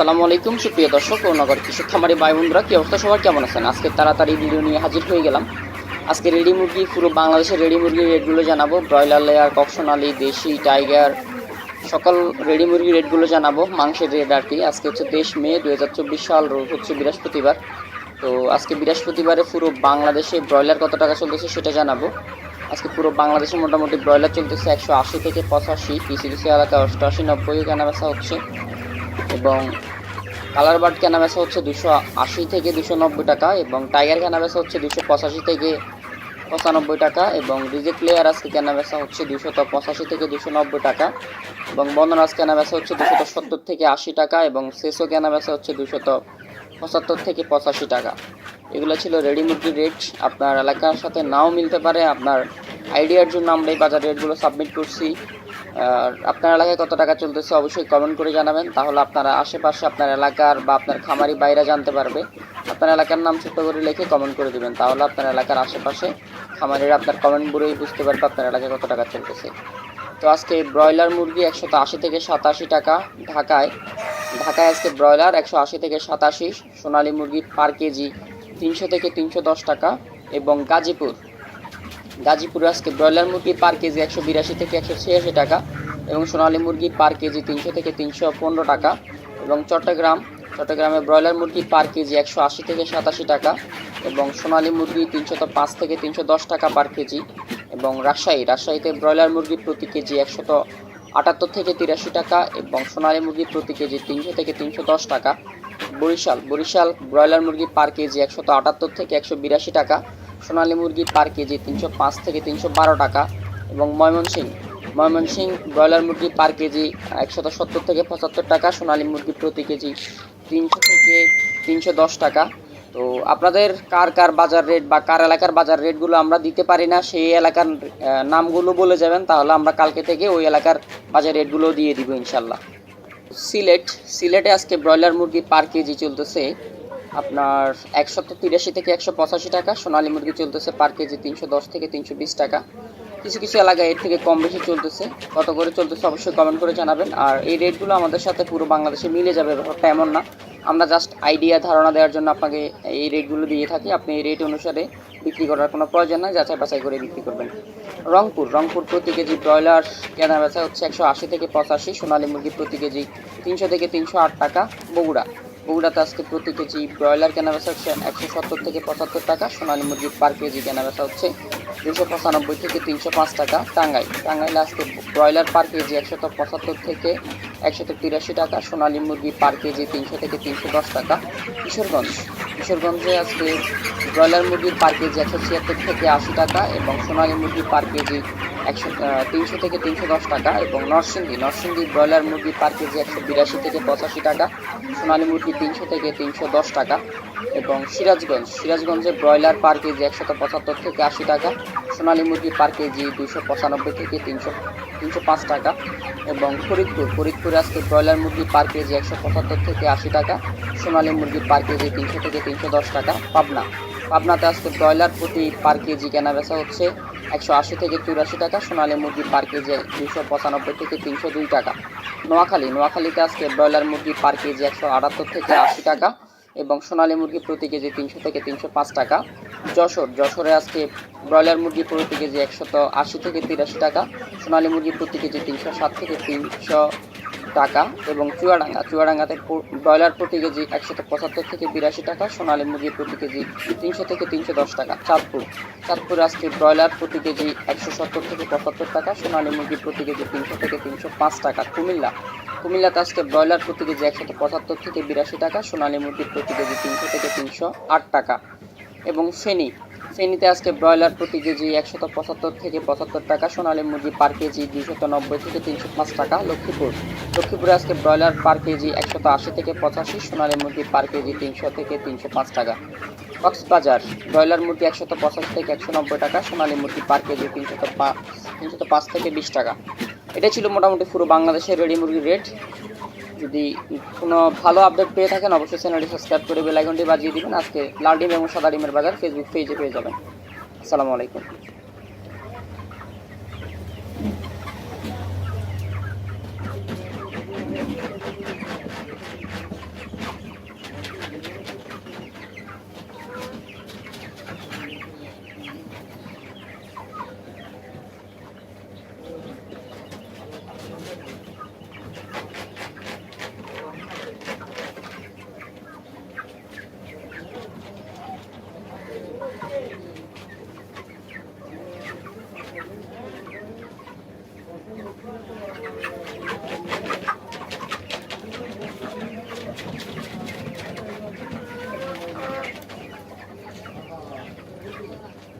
আসসালামু আলাইকুম, সুপ্রিয় দর্শক ও নগর কৃষক খামারি ভাই বন্ধুরা, কি অবস্থা? সবার কেমন আছেন? আজকে তাড়াতাড়ি ভিডিও নিয়ে হাজির হয়ে গেলাম। আজকে রেডি মুরগি, পুরো বাংলাদেশের রেডি মুরগির রেটগুলো জানাব। ব্রয়লার লেয়ার ককশনালি দেশি, টাইগার, সকল রেডি মুরগির রেটগুলো জানাব, মাংসের রেট আর কি। আজকে হচ্ছে তেইশ মে দু হাজার চব্বিশ সাল, রোজ হচ্ছে বৃহস্পতিবার। তো আজকে বৃহস্পতিবারে পুরো বাংলাদেশে ব্রয়লার কত টাকা চলতেছে সেটা জানাব। আজকে পুরো বাংলাদেশে মোটামুটি ব্রয়লার চলতেছে একশো আশি থেকে পঁচাশি কিছু কিছু এলাকায় অষ্টআশি, নব্বই কেনা বেচা হচ্ছে। এবং কালার বার্ড কেনা বেচা হচ্ছে দুশো আশি থেকে দুশো নব্বই টাকা এবং টাইগার কেনা বেচা হচ্ছে দুশো পঁচাশি থেকে পঁচানব্বই টাকা এবং রিজেক্ট প্লেয়ার আজকে কেনা বেচা হচ্ছে দুশত পঁচাশি থেকে দুশো নব্বই টাকা এবং বন্দনাজ কেনা বেচা হচ্ছে দুশত সত্তর থেকে আশি টাকা এবং শেষও কেনা বেচা হচ্ছে দুশত পঁচাত্তর থেকে পঁচাশি টাকা। এগুলো ছিল রেডি মুরগির রেট আপনার এলাকার সাথে নাও মিলতে পারে। আপনার আইডিয়ার জন্য আমরা এই বাজার রেটগুলো সাবমিট করছি। আপনার এলাকায় কত টাকা চলতেছে অবশ্যই কমেন্ট করে জানাবেন। তাহলে আপনারা আশেপাশে আপনার এলাকার বা আপনার খামারি বাইরা জানতে পারবে। আপনার এলাকার নাম ছোট্ট করে লিখে কমেন্ট করে দিবেন। তাহলে আপনার এলাকার আশেপাশে খামারিরা আপনার কমেন্ট বলেই বুঝতে পারবে আপনার এলাকায় কত টাকা চলতেছে। তো আজকে ব্রয়লার মুরগি একশত আশি থেকে সাতাশি টাকা ঢাকায়। ঢাকায় আজকে ব্রয়লার একশো আশি থেকে সাতাশি, সোনালী মুরগি পার কেজি তিনশো থেকে তিনশো দশ টাকা এবং গাজীপুর গাজীপুরে আজকে ব্রয়লার মুরগি পার কেজি একশো বিরাশি থেকে একশো ছিয়াশি টাকা এবং সোনালী মুরগি পার কেজি তিনশো থেকে তিনশো পনেরো টাকা এবং চট্টগ্রাম, চট্টগ্রামে ব্রয়লার মুরগি পার কেজি একশো আশি থেকে সাতাশি টাকা এবং সোনালী মুরগি তিনশত পাঁচ থেকে তিনশো দশ টাকা পার কেজি এবং রাজশাহী, রাজশাহীতে ব্রয়লার মুরগি প্রতি কেজি একশত আটাত্তর থেকে তিরাশি টাকা এবং সোনালী মুরগি প্রতি কেজি তিনশো থেকে তিনশো দশ টাকা। বরিশাল বরিশাল ব্রয়লার মুরগি পার কেজি একশত আটাত্তর থেকে একশো বিরাশি টাকা সোনালী মুরগি পার কেজি তিনশো পাঁচ থেকে তিনশো বারো টাকা এবং ময়মনসিংহ ময়মনসিংহ ব্রয়লার মুরগি পার কেজি একশত সত্তর থেকে পঁচাত্তর টাকা, সোনালী মুরগি প্রতি কেজি তিনশো থেকে তিনশো দশ টাকা। তো আপনাদের কার কার বাজার রেট বা কার এলাকার বাজার রেটগুলো আমরা দিতে পারি না, সেই এলাকার নামগুলো বলে যাবেন, তাহলে আমরা কালকে থেকে ওই এলাকার বাজার রেটগুলো দিয়ে দিব ইনশাল্লাহ সিলেট, সিলেটে আজকে ব্রয়লার মুরগি পার কেজি চলতেছে আপনার একশো তিরাশি থেকে একশো পঁচাশি টাকা, সোনালী মুরগি চলতেছে পার কেজি তিনশো দশ থেকে তিনশো বিশ টাকা। কিছু কিছু এলাকায় এর থেকে কম বেশি চলতেছে। কত করে চলতেছে অবশ্যই কমেন্ট করে জানাবেন। আর এই রেটগুলো আমাদের সাথে পুরো বাংলাদেশে মিলে যাবে, ব্যাপারটা এমন না। আমরা জাস্ট আইডিয়া ধারণা দেওয়ার জন্য আপনাকে এই রেটগুলো দিয়ে থাকি। আপনি এই রেট অনুসারে বিক্রি করার কোনো প্রয়োজন নাই, যাচাই বাছাই করে বিক্রি করবেন। রংপুর রংপুর প্রতি কেজি ব্রয়লার কেনা বেচা হচ্ছে একশো আশি থেকে পঁচাশি, সোনালী মুরগি প্রতি কেজি তিনশো থেকে তিনশো আট টাকা, বগুড়া। বগুড়াতে আজকে প্রতি কেজি ব্রয়লার কেনা বেচা হচ্ছে একশো সত্তর থেকে পঁচাত্তর টাকা, সোনালী মুরগি পার কেজি কেনা বেচা হচ্ছে দুশো পঁচানব্বই থেকে তিনশো পাঁচ টাকা টাঙ্গাই টাঙ্গাইলে আজকে ব্রয়লার পার কেজি একশত পঁচাত্তর থেকে একশত তিরাশি টাকা, সোনালী মুরগি পার কেজি তিনশো থেকে তিনশো দশ টাকা। কিশোরগঞ্জ। কিশোরগঞ্জে আজকে ব্রয়লার মুরগির পার কেজি একশো ছিয়াত্তর থেকে আশি টাকা এবং সোনালী মুরগি পার কেজি একশো তিনশো থেকে তিনশো দশ টাকা এবং নরসিংদী নরসিংদী ব্রয়লার মুরগি পার কেজি একশো বিরাশি থেকে পঁচাশি টাকা, সোনালী মুরগি তিনশো থেকে তিনশো দশ টাকা এবং সিরাজগঞ্জ সিরাজগঞ্জে ব্রয়লার পার কেজি একশত পঁচাত্তর থেকে আশি টাকা, সোনালী মুরগি পার কেজি দুশো পঁচানব্বই থেকে তিনশো তিনশো পাঁচ টাকা এবং ফরিদপুর, ফরিদপুরে আজকে ব্রয়লার মুরগি পার কেজি একশো পঁচাত্তর থেকে আশি টাকা, সোনালী মুরগি পার কেজি তিনশো থেকে তিনশো দশ টাকা, পাবনা, পাবনাতে আজকে ব্রয়লার প্রতি পার কেজি কেনা বেচা হচ্ছে একশো আশি থেকে চুরাশি টাকা, সোনালী মুরগি পার কেজি দুশো পঁচানব্বই থেকে তিনশো দুই টাকা। নোয়াখালী, নোয়াখালীতে আজকে ব্রয়লার মুরগি পার কেজি একশো আটাত্তর থেকে আশি টাকা এবং সোনালী মুরগি প্রতি কেজি তিনশো থেকে তিনশো পাঁচ টাকা। যশোর, যশোরে আজকে ব্রয়লার মুরগি প্রতি কেজি একশত আশি থেকে তিরাশি টাকা, সোনালী মুরগি প্রতি কেজি তিনশো সাত থেকে তিনশো টাকা এবং চুয়াডাঙ্গা, চুয়াডাঙ্গাতে ব্রয়লার প্রতি কেজি একশত পঁচাত্তর থেকে বিরাশি টাকা, সোনালী মুরগি প্রতি কেজি তিনশো থেকে তিনশো দশ টাকা। চাঁদপুর, চাঁদপুরে আজকে ব্রয়লার প্রতি কেজি একশো সত্তর থেকে পঁচাত্তর টাকা, সোনালী মুরগি প্রতি কেজি তিনশো থেকে তিনশো পাঁচ টাকা। কুমিল্লা, কুমিল্লাতে আজকে ব্রয়লার প্রতি কেজি একশত পঁচাত্তর থেকে বিরাশি টাকা, সোনালী মুরগি প্রতি কেজি তিনশো থেকে তিনশো আট টাকা। এবং ফেনী ফেনীতে আজকে ব্রয়লার প্রতি কেজি একশত পঁচাত্তর থেকে পঁচাত্তর টাকা, সোনালী মুরগি পার কেজি দুইশত নব্বই থেকে তিনশো পাঁচ টাকা, লক্ষ্মীপুর। লক্ষ্মীপুরে আজকে ব্রয়লার পার কেজি একশত আশি থেকে পঁচাশি, সোনালী মুরগি পার কেজি তিনশো থেকে তিনশো পাঁচ টাকা। কক্সবাজার, ব্রয়লার মুরগি একশত পঁচাশি থেকে একশো নব্বই টাকা, সোনালী মুরগি পার কেজি তিনশত পাঁচ তিনশত পাঁচ থেকে বিশ টাকা। এটা ছিল মোটামুটি পুরো বাংলাদেশের রেডি মুরগির রেট যদি কোনো ভালো আপডেট পেয়ে থাকেন, অবশ্যই চ্যানেলটি সাবস্ক্রাইব করে বেলাইকনটি বাজিয়ে দিবেন। আজকে লাল ডিম এবং সাদা ডিমের বাজার ফেসবুক পেজে পেয়ে যাবেন। আসসালামু আলাইকুম।